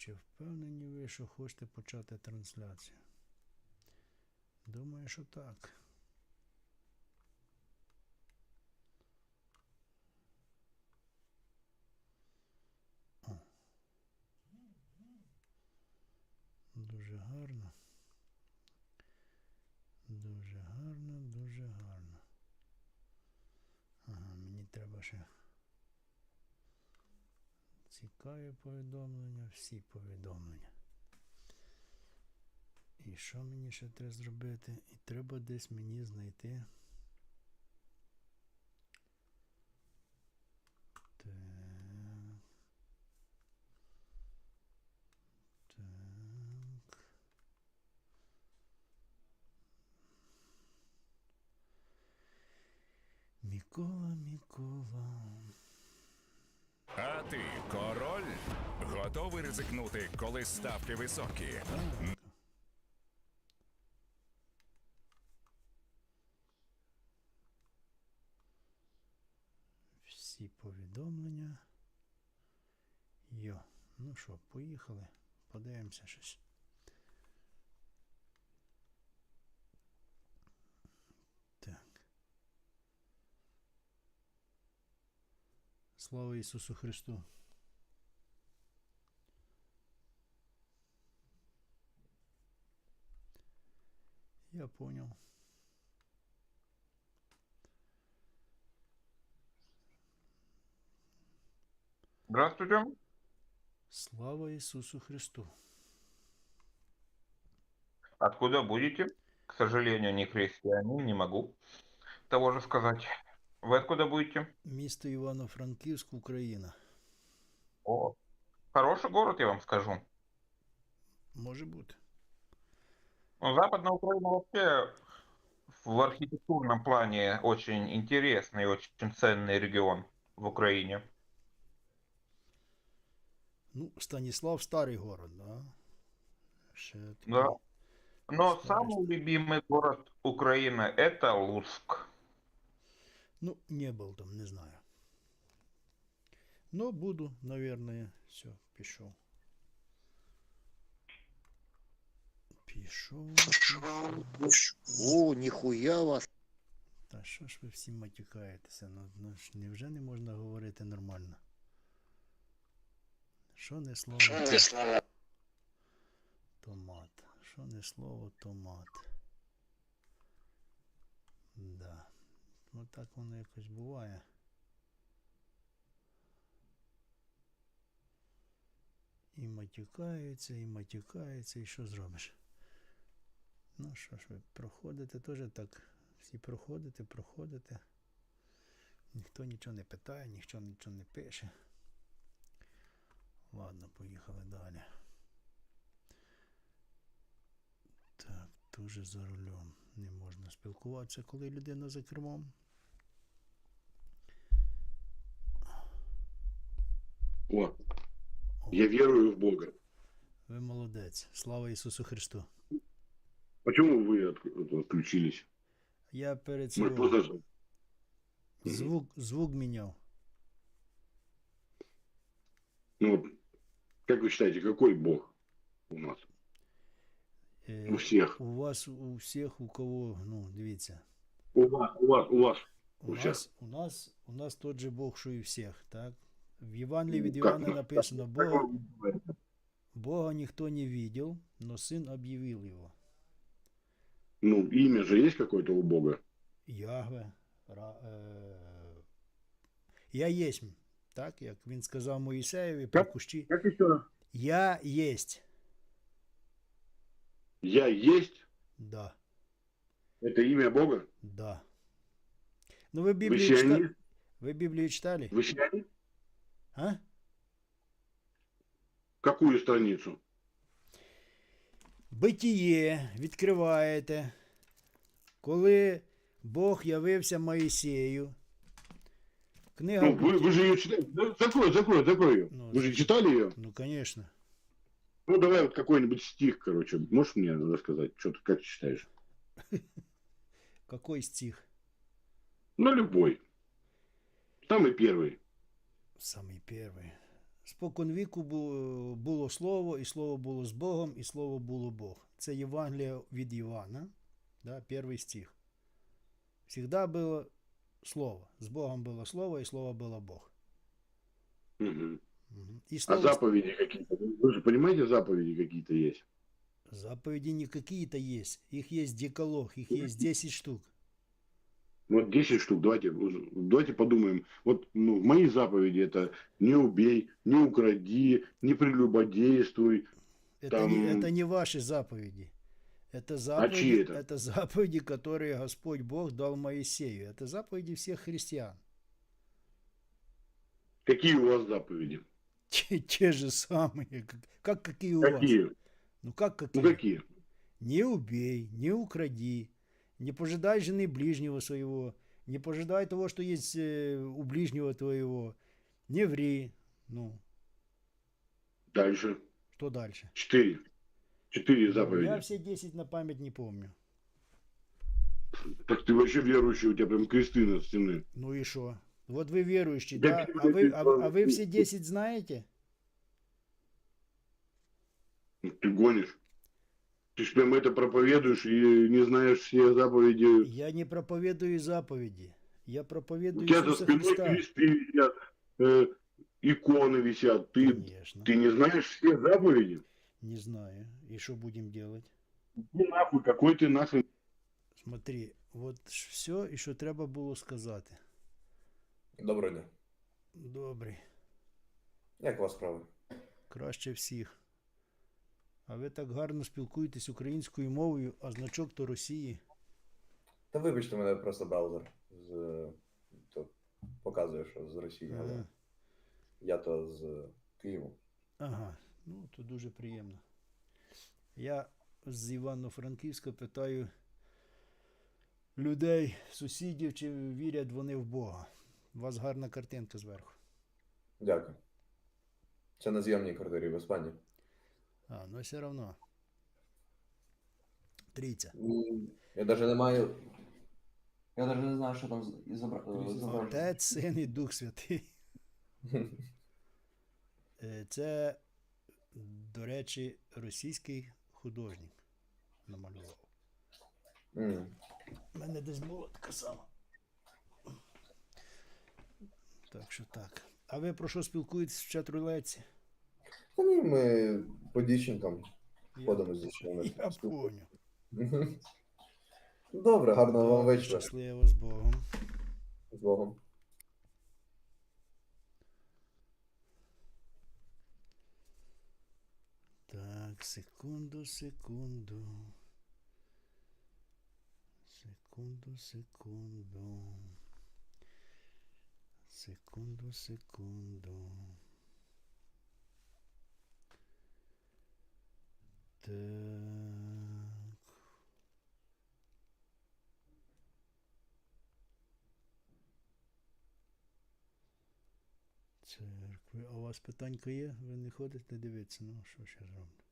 Чи впевнені ви, що хочете почати трансляцію? Думаю, що так. О. Дуже гарно. Дуже гарно, дуже гарно. Ага, мені треба ще цікаві повідомлення, всі повідомлення. І що мені ще треба зробити? І треба десь мені знайти. Так. Так. Микола, Микола. А ти, король, готовий ризикнути, коли ставки високі. Всі повідомлення. Йо. Ну що, поїхали. Подивимося щось. Слава Ісусу Христу. Я понял. Здравствуйте. Слава Ісусу Христу. Откуда будете? К сожалению, не христианин, не могу того же сказать. Вы откуда будете? Місто Івано-Франківськ, Україна. О, хороший город, я вам скажу. Може бути. Ну, Западная Украина вообще в архитектурном плане очень интересный и очень ценный регион в Украине. Ну, Станіслав старий город, да? Ще такий- Да. Но Старый, самый любимый город Украины это Луцк. Ну, не був там, не знаю. Ну, буду, наверное. Все, пішов. Пішов. пішов. О, нихуя вас. Та що ж ви всі матюкаєтеся? Ну, ну ж невже не можна говорити нормально? Що не слово? Томат. Що не слово томат. Да. Ну так воно якось буває. І матюкаються, і матюкаються, і що зробиш? Ну що ж ви проходите теж так. Всі проходите, проходите. Ніхто нічого не питає, ніхто нічого не пише. Ладно, поїхали далі. Так, дуже за рулем. Не можна спілкуватися, коли людина за кермом. О, я верую в Бога. Ви молодець. Слава Ісусу Христу. Почему вы от- отключились? Я перед Мы цим просто... звук, звук міняв. Ну, вот, как вы считаете, какой Бог у нас? Е, У всех. у вас у всіх, у кого, ну, дивіться. У вас, у вас, у вас. У У всіх. нас, у нас, у нас тот же Бог, що і всіх, так? В Євангелії від Ну, как- Івана написано, как Бога, вы говорите? Бога ніхто не видел, но Сын объявил его. Ну, имя же есть какое-то у Бога? Ягве. Ра, е, я єсмь. Так, як він сказав Моїсеєві при Как? кущі. Как еще раз? Я єсть. Я есть? Да, Это имя Бога? да. Ну ви Вы Біблію, читали? сионист? ви Біблію читали? Вы сионист? А? Какую страницу? Битіє відкриваєте. Коли Бог явився Моїсею. Книга. Ну, вы, вы же ее читали. Да, Закрой, закрой, закрой ее. Ну, вы же читали ее? Ну, конечно. Ну, давай вот какой-нибудь стих, короче. Можешь мне рассказать? Что ты как читаешь? Какой стих? Ну, любой. Самый первый. Самый первый. спокон віку бу- було слово, і слово було з Богом, і слово було Бог. Це Євангелія від Івана, да, перший стих. Всегда було слово. З Богом було слово, і слово було Бог. Мгм. І А слово заповеди какие-то? Вы же понимаете, заповеди какие-то есть? Заповеди не какие-то есть. Их есть деколог, их есть 10 штук. Вот 10 штук, давайте, давайте подумаем. Вот ну, моей заповеди это не убей, не укради, не прелюбодействуй. Это, Там- не, это не ваши заповеди. Это заповеди, чьи это? это заповеди, которые Господь Бог дал Моисею. Это заповеди всех христиан. Какие у вас заповеди? Те, те же самые. Как, как какие у вас? Какие? Ну как какие? Ну какие? Не убей, не укради, не пожидай жены ближнего своего, не пожидай того, что есть э, у ближнего твоего, не ври. Ну, Дальше. что дальше? Четыре. Четыре Я заповеди. все 10 на память не помню. Так ты вообще верующий, у тебя прям кресты на стены. Ну и что? Вот вы верующий, Да? А вы, а, а вы все 10 знаете? Ну, Ты гонишь. Ты ж прям это проповедуешь и не знаешь все заповеди. Я не проповедую заповеди. Я У проповедую тебя за спиной кресты висят, э, иконы висят. Ты, Конечно. ты не знаешь все заповеди? Не знаю. И что будем делать? Иди нахуй, какой ты нахрен. Смотри, от все, і що треба було сказати. Доброго дня. Добре, Як у вас справи? краще всіх. А ви так гарно спілкуєтесь українською мовою, а значок то Росії. Та вибачте мене просто браузер з то показує, що з Росії, але Ага. я то з Києву. Ага, ну то дуже приємно. Я з Івано-Франківська питаю людей, сусідів, чи вірять вони в Бога. У вас гарна картинка зверху. Дякую. Це на зйомній квартирі в Іспанії. А, ну все одно. Трійця. Я навіть не маю. Я навіть не знаю, що там ізобра- зображено. Отець, син і Дух Святий. Е, Це, до речі, російський художник намалював. У мене десь була така сама. Так що так. А ви про що спілкуєтесь в чат-рулетці? Та ні, ми по дівчинкам ходимо з дівчинами. я поняв. Мгм. Добре, гарного вам вечора. Щасливо з Богом. З Богом. Так, секунду, секунду. Секунду, секунду. Секунду, секунду. Так. Церкви. А у вас питанька є? Ви не ходите дивитися? Ну, що ще зроблю?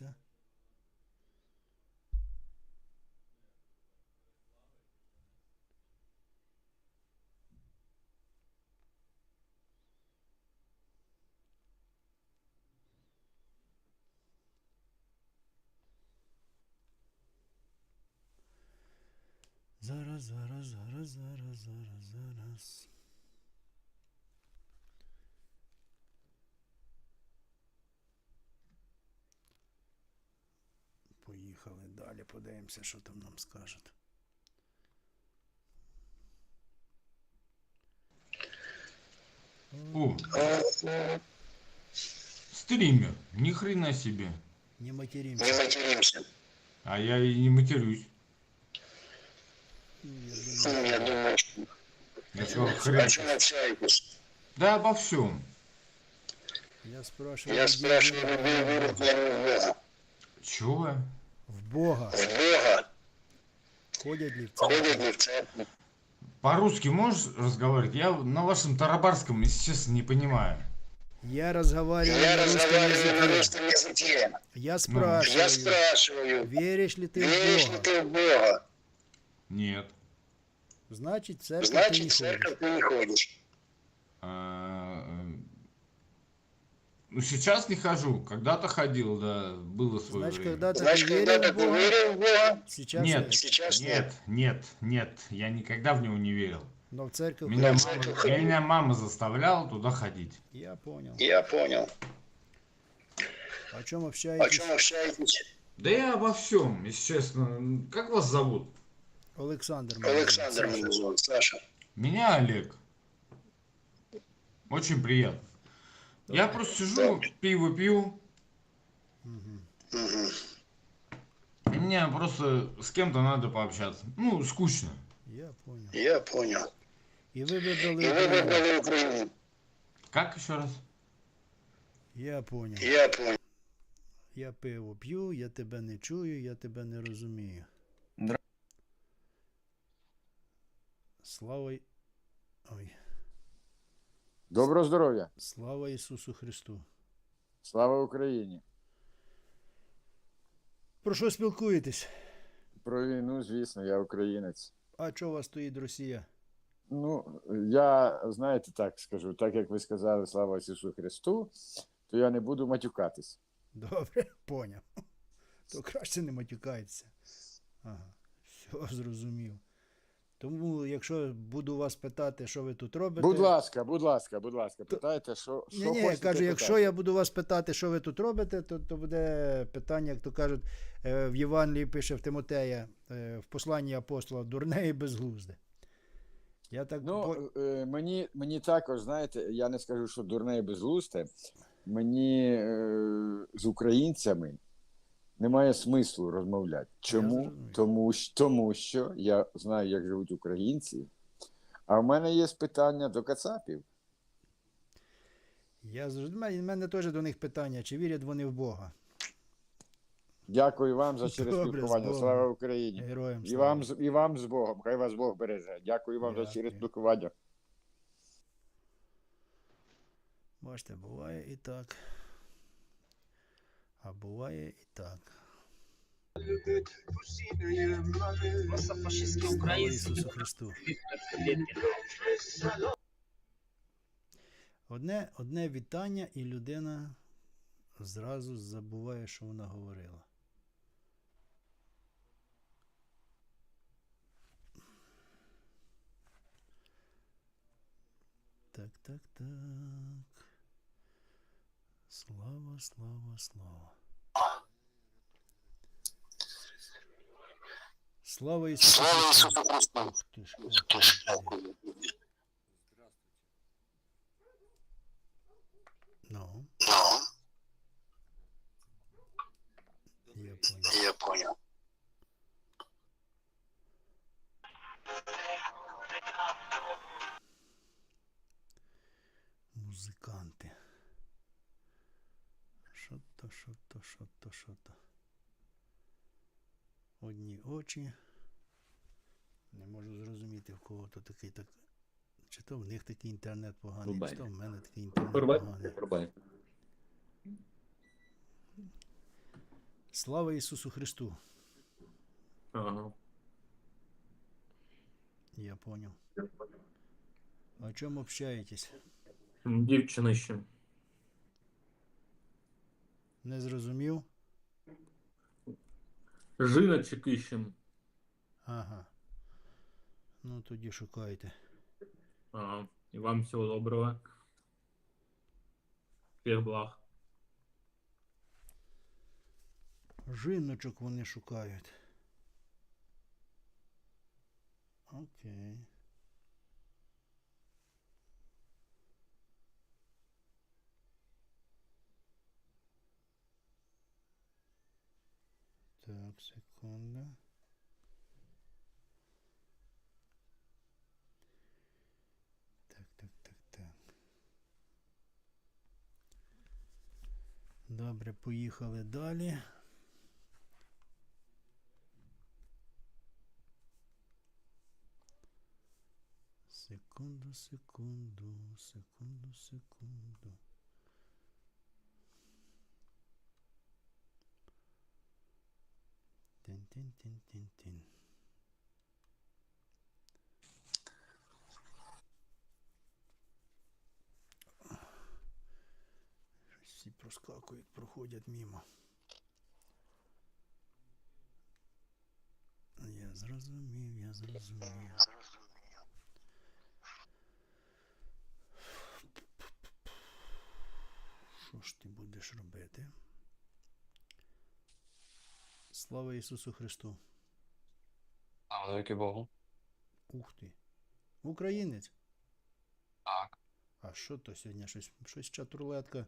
сталося? Зараз, зараз, зараз, зараз, зараз, зараз. Поїхали далі, подивимося, що там нам скажуть. О, стример, ни хрена себе. Не материмся. Не материмся. А я и не матерюсь. Ну, я думаю, что... Я сказал, О хрен. Да обо всем. я спрашиваю, Я спрашиваю, верят людей ли они верят ли они в Бога? Чего? В Бога. В Бога. Ли в Ходят ли в церковь? По-русски можешь разговаривать? Я на вашем тарабарском, если честно, не понимаю. Я разговариваю Я на русском разговариваю на языке. русском языке. Я Я спрашиваю, спрашиваю, веришь ли ты в веришь ли Бога? ты в Бога? Нет. Значит, в церковь ты Значит, не в церковь ходишь. ты не ходишь. А, Ну, сейчас не хожу. Когда-то ходил, да, было свое Значит, время. когда-то ты Значит, когда-то верил в ты Бога, верил в Бога, сейчас Нет. нет. сейчас Нет, нет, нет, я никогда в него не верил. Но в церковь Меня ходишь. мама, церковь меня мама заставляла туда ходить. Я понял. Я понял. О чем О общаетесь? чем общаетесь? Да я обо всем, если честно. Как вас зовут? Александр. Александр Саша. меня зовут, Саша. Меня Олег. Очень приятно. Я просто сижу, пиво пью, и мне просто с кем-то надо пообщаться. Ну, скучно. Я понял. Я понял. И вы выбрали Украину. Украину. Как еще раз? Я понял. Я понял. Я пиво п'ю, я тебе не чую, я тебе не розумію. Здра- Слава... Ой. Доброго здоров'я! Слава Ісусу Христу. Слава Україні! Про що спілкуєтесь? Про війну, звісно, я українець. А чого у вас стоїть Росія? Ну, я, знаєте, так скажу, так як ви сказали, слава Ісусу Христу, то я не буду матюкатись. Добре, поняв. То краще не матюкайтеся. Ага, все зрозумів. Тому, якщо буду вас питати, що ви тут робите. Будь ласка, будь ласка, будь ласка, питайте, що, що Ні, ні, я хочете кажу, якщо питати. я буду вас питати, що ви тут робите, то, то буде питання, як то кажуть, е, в Євангелії пише в Тимотея, е, в посланні апостола, дурне і безглузде. Я так Ну, по- е, мені, мені також, знаєте, я не скажу, що дурне і безглусте. Мені з українцями немає смислу розмовляти. Чому? Тому, що- тому що я знаю, як живуть українці, а в мене є питання до кацапів. я в мене теж до них питання, чи вірять вони в Бога. Дякую вам за через Добре, спілкування. Слава Україні! Героям І вам, і вам з Богом. Хай вас Бог береже. Дякую вам за Дякую. через спілкування. Бачите, буває і так. А буває і так. Слава Ісусу Христу. Одне, одне вітання, і людина зразу забуває, що вона говорила. Так, так, так. Слава, слава, слава. Слава Ісусу Слава. Ісусу Христу. Ну, Ну, я понял. я понял. То в них такий інтернет поганий, чи то в мене такий інтернет поганий. Слава Ісусу Христу. Ага. Я понял. О чем общаетесь? Дівчина ще. Не зрозумів? Жина чи Кищин? Ага. Ну тоді шукайте. Ага. І вам всього доброго. Всіх благ. Жіночок вони шукають. Окей. Так, секунда. Добре, поїхали далі. Секунду, секунду, секунду, секунду. Тин-тин-тин-тин-тин. Проскакують, проходять мимо. Я зрозумів, я зрозумів. Що ж ти будеш робити? Слава Ісусу Христу! А, великий Богу. Ух ти! Українець! Так. А що то сьогодні? Щось, щось чатурлетка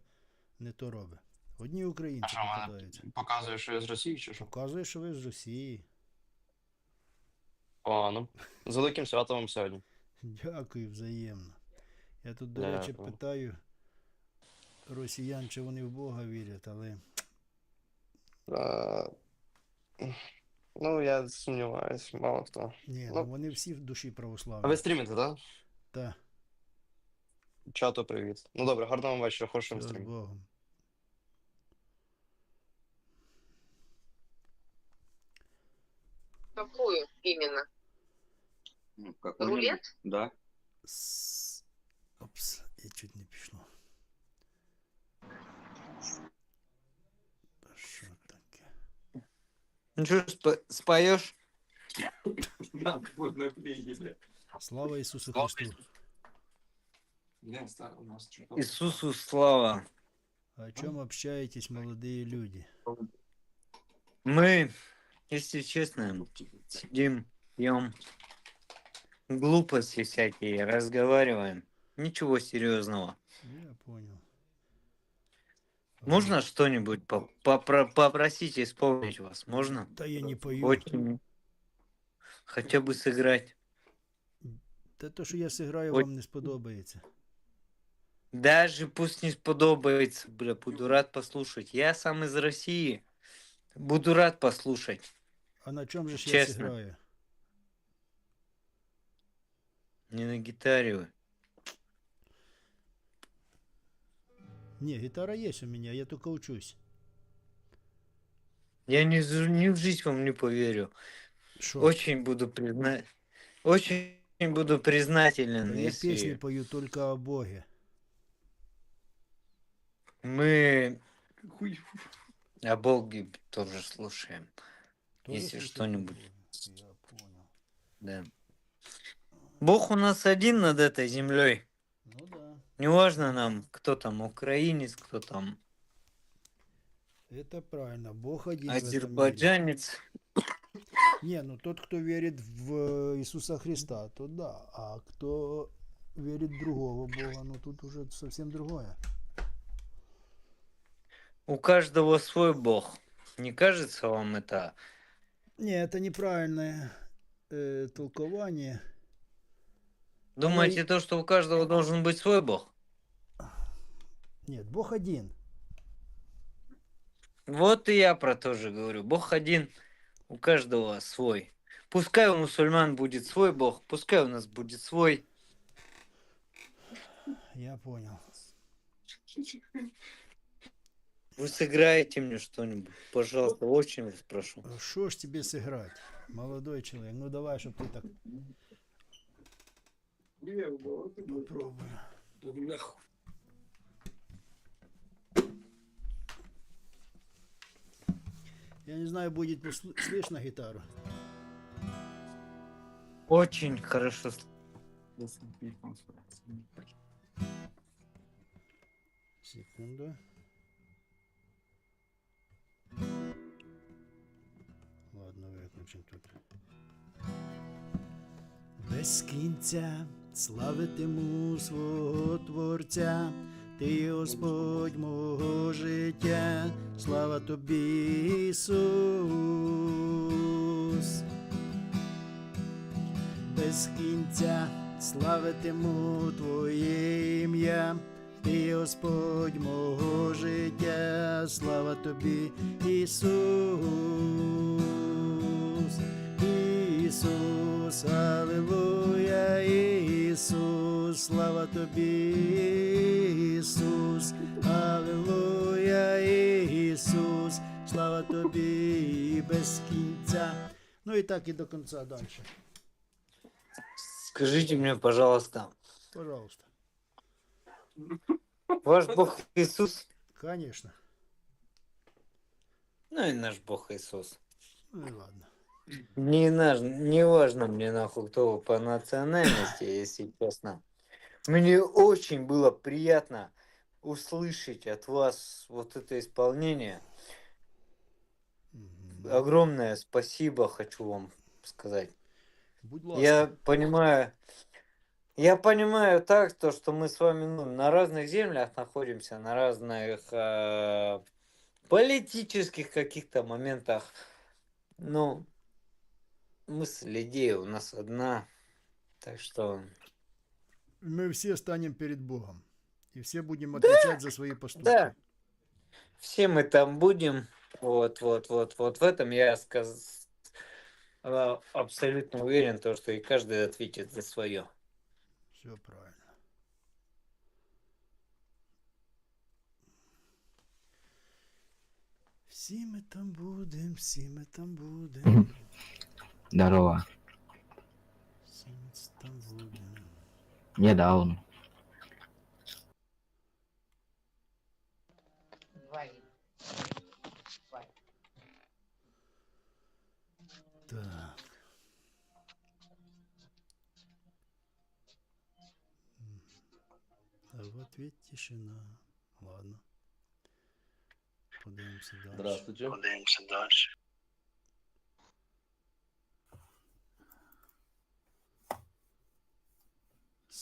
не то робить. Одні українці попадаються. показує, що я з Росії, чи що? Показує, що ви з Росії. О, ну. З великим святом вам сьогодні. Дякую взаємно. Я тут, до Дякую. речі, питаю росіян, чи вони в Бога вірять, але Е, Ну, я сумніваюсь, мало хто. ні, ну Ну. вони всі в душі А ви стрімите, так? Та, Чату привіт. Ну добре, гарного вам вечора, хорошого все з стріму. Богом. Какую именно? Рулет? Да. С... Опс, і чуть не пішло. Та що таке? Ну что, сп- споешь? Слава Ісусу Христу! Иисусу слава. О чем общаетесь, молодые люди? Мы, если честно, сидим, пьем глупости всякие, разговариваем. Ничего серьезного. Я понял. Можно что-нибудь по- попро- попросить исполнить вас? Можно? Да я не пою. Очень. Хотя бы сыграть. Та то, що я сыграю, Ой. вам не сподобається. Даже пусть не сподобается, бля, буду рад послушать. Я сам из России. Буду рад послушать. А на чому же я сыграю? Не на гитаре вы. Не, гитара есть у меня, я только учусь. Я ни, з- ни в жизнь вам не поверю. Шо? Очень буду призна... Очень буду признателен, Да я песни если пою только о Боге. Мы о Боге тоже слушаем. Тоже Если что-нибудь. Бога? Я понял. Да. Бог у нас один над этой землей. Ну да, Неважно нам, кто там украинец, кто там это правильно. Бог один азербайджанец. Не, ну тот, кто верит в Иисуса Христа, то да. А кто верит в другого Бога, ну тут уже совсем другое. У каждого свой Бог. Не кажется вам это? Не, это неправильное э, толкование. Думаете то, что у каждого должен быть свой Бог? Нет, Бог один. Вот и я про то же говорю. Бог один, у каждого свой. Пускай у мусульман будет свой Бог, пускай у нас будет свой. Я понял. Вы сыграете мне что-нибудь, пожалуйста, очень вас прошу. Что ж тебе сыграть, молодой человек? Ну давай, чтобы ты так попробуй. Я не знаю, будет ли сл- слышно гитару. Очень хорошо. с- Секунду. Виключим тут. Без кінця славитиму свого Творця, ти Господь мого життя, слава тобі, Ісус. Без кінця славитиму Твоє ім'я, ти Господь мого життя, слава тобі, Ісус. Ісус, Аллилуйя, Ісус. Ісус, слава тобі, Ісус, Аллилуйя, Ісус, слава тобі без кінця. Ну і так і до кінця далі. Скажите мне, пожалуйста, Пожалуйста. ваш Бог Иисус? Конечно. Ну и наш Бог Иисус. Ну і ладно. Не, наш, не важно мне нахуй, кто вы по национальности, если честно. Мне очень было приятно услышать от вас вот это исполнение. Огромное спасибо хочу вам сказать. Будь ласка. Я понимаю, я понимаю так, то, что мы с вами ну, на разных землях находимся, на разных э, политических каких-то моментах. Ну, мысль, идея у нас одна. Так что, Мы все станем перед Богом. И все будем отвечать за свои поступки. да, все мы там будем. Вот, вот, вот, вот в этом я сказ... э, абсолютно уверен, то, что и каждый ответит за свое. Все правильно. Всі ми там будем, всі ми там будем, Здорово. всі ми там будем. Я даун. Так. М. А в ответ тишина. Ладно. Подивимося далі. Здравствуйте. Подивимося далі.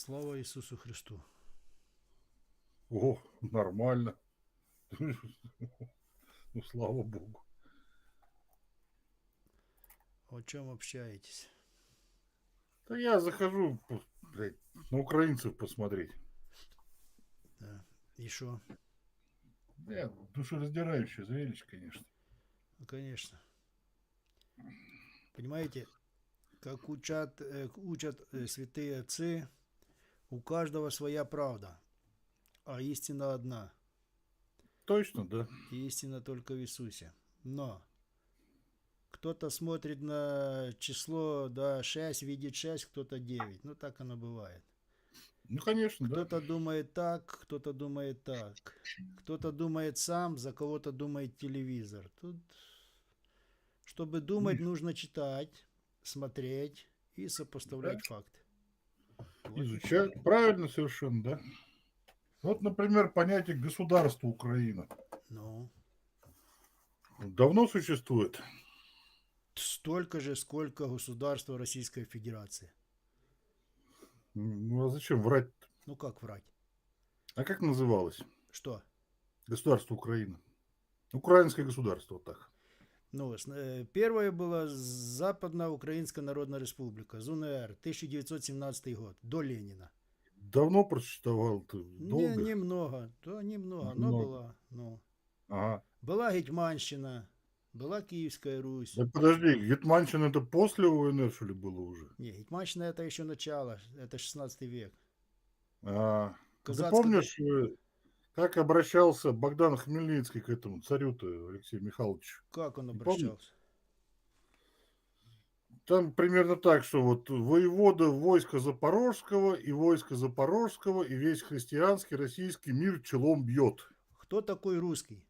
Слава Ісусу Христу. О, нормально. Ну, слава богу. О чем общаетесь? Да я захожу, блядь, на украинцев посмотреть. Да. И что? Да, душераздирающее зрелище, конечно. Ну, конечно. Понимаете, как учат, э, учат э, святые отцы, у каждого своя правда, а истина одна. Точно, да. Истина только в Иисусе. Но кто-то смотрит на число, да, 6, видит 6, кто-то 9. Ну, так оно бывает. Ну, конечно, да. Кто-то думает так, кто-то думает так. Кто-то думает сам, за кого-то думает телевизор. Тут, чтобы думать, нужно читать, смотреть и сопоставлять факты. Вот и Изучать. Правильно совершенно, да. Вот, например, понятие государства Украина. Ну, Давно существует. столько же, сколько государства Российской Федерации. Ну, а зачем врать? Ну, как врать? А как называлось? Что? Государство Украина. Украинское государство, вот так. Ну, с- э, первое было Западно-Украинская Народная Республика, ЗУНР, 1917 год, до Ленина. Давно просуществовал ты? Не, немного, то немного, но Много. была. Ну. Ага. Была Гетьманщина, была Киевская Русь. Да подожди, Гетманщина это после УНР, что ли, было уже? Не, Гетьманщина это еще начало, это 16 век. А, ты Казацкая- помнишь, как обращался Богдан Хмельницкий к этому царю-то, Алексею Михайловичу? Как он обращался? Там примерно так, что вот воевода войска Запорожского и войска Запорожского и весь христианский российский мир челом бьет. Кто такой русский?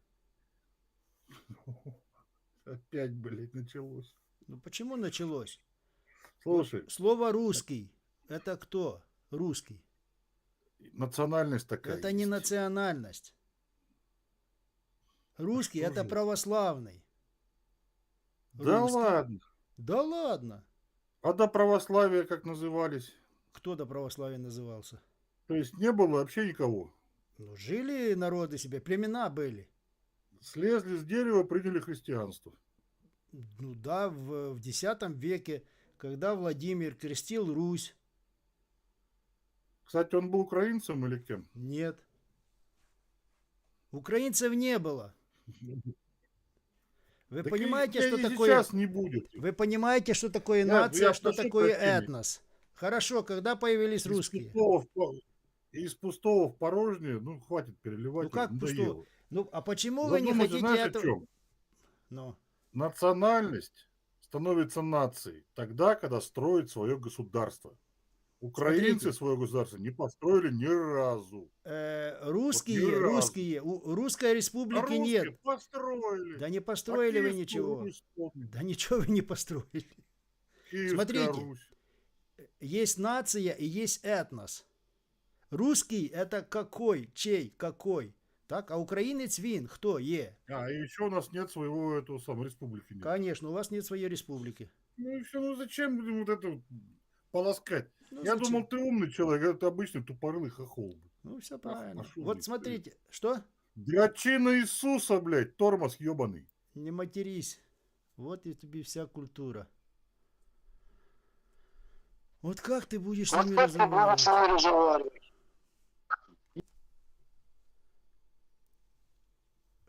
Опять, блядь, началось. Ну почему началось? Слушай, Слово русский это кто? Русский. Национальность такая. Это не есть. национальность. Русский что это же? православный. Да Русский. ладно. Да ладно. А до православия как назывались? Кто до православия назывался? То есть не было вообще никого. Ну, жили народы себе, племена были. Слезли с дерева, приняли христианство. Ну да, в, в X веке, когда Владимир крестил Русь, Кстати, он был украинцем или кем? нет. Украинцев не было. Вы Так и- понимаете, да что и такое... сейчас не будет. Вы понимаете, что такое Я- нация, я что такое этнос? Хорошо, когда появились Из русские? пустого, в из пустого в порожнее, ну, хватит переливать. Ну как пустого? Ну, а почему вы не Задумайся, хотите знаешь, о этого? чем? Ну, Национальность становится нацией тогда, когда строит свое государство. Украинцы Смотрите. свое государство не построили ни разу. э, ни русские, разу. русские, у Русской А республики русские нет. построили. Да не построили вы А Киевскую ничего. Русь. Да ничего вы не построили. Киевская Смотрите. Русь. Есть нация и есть этнос. Русский это какой, чей, какой. Так, а украинец він, хто є? А, и еще у нас нет своего этого самого республики. Нет. Конечно, у вас нет своей республики. Ну и все, ну зачем вот это вот полоскать? Ну, Я зачем? думал, ты умный человек, а ты обычный тупорылый хохол. блин. Ну, все Ах, правильно. пошел Вот ты, смотрите, что? Дрочина Иисуса, блядь, тормоз ебаный. Не матерись. Вот и тебе вся культура. Вот как ты будешь с Вот ними как ты будешь разговаривать? с ними разговаривать?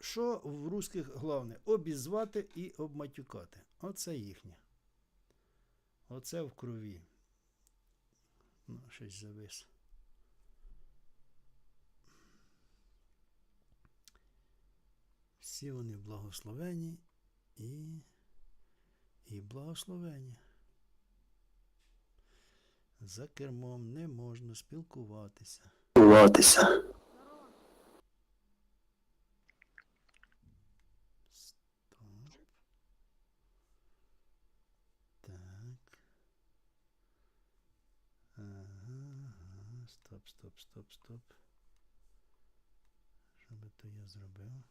Що в русських головне? Обізвати і обматюкати. Оце їхнє. Оце в крові. Ну, щось завис. Всі вони благословені і, і благословені. За кермом не можна спілкуватися. Спілкуватися. Ага. Стоп, стоп, стоп, стоп. Що би то я зробив?